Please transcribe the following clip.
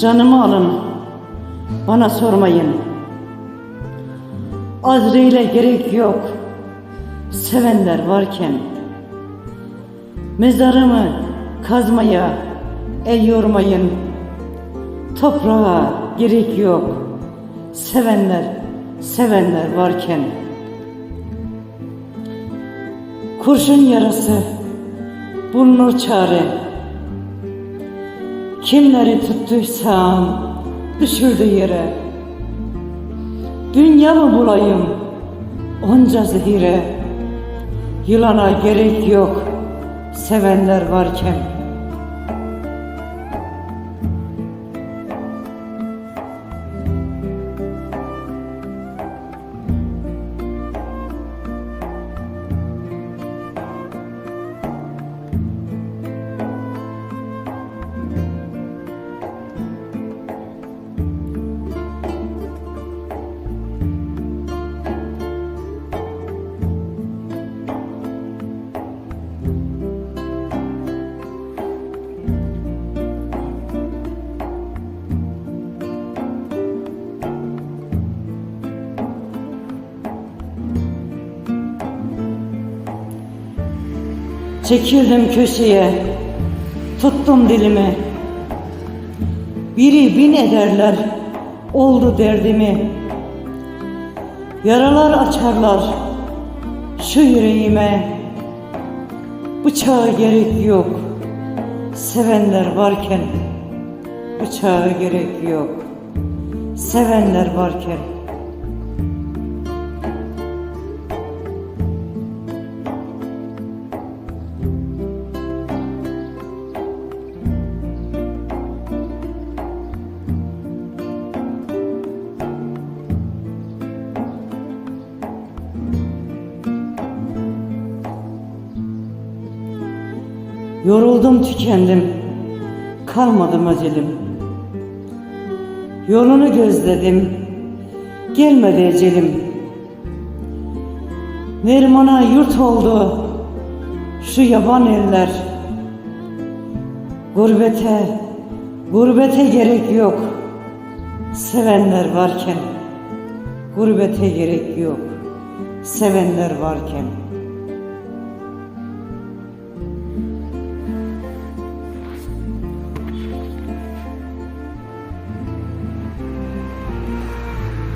Canımı alın, bana sormayın. Azrail'e gerek yok, sevenler varken. Mezarımı kazmaya el yormayın. Toprağa gerek yok, sevenler, sevenler varken. Kurşun yarası bulunur çare. Kimleri tuttuysam düşürdü yere. Dünya mı bulayım onca zehire? Yılana gerek yok sevenler varken. Çekildim köşeye, tuttum dilimi. Biri bin ederler, oldu derdimi. Yaralar açarlar şu yüreğime. Bıçağa gerek yok, sevenler varken. Bıçağa gerek yok, sevenler varken. Yoruldum tükendim, kalmadım acelim. Yolunu gözledim, gelmedi ecelim. Neriman'a yurt oldu şu yaban eller. Gurbete, gurbete gerek yok. Sevenler varken, gurbete gerek yok. Sevenler varken.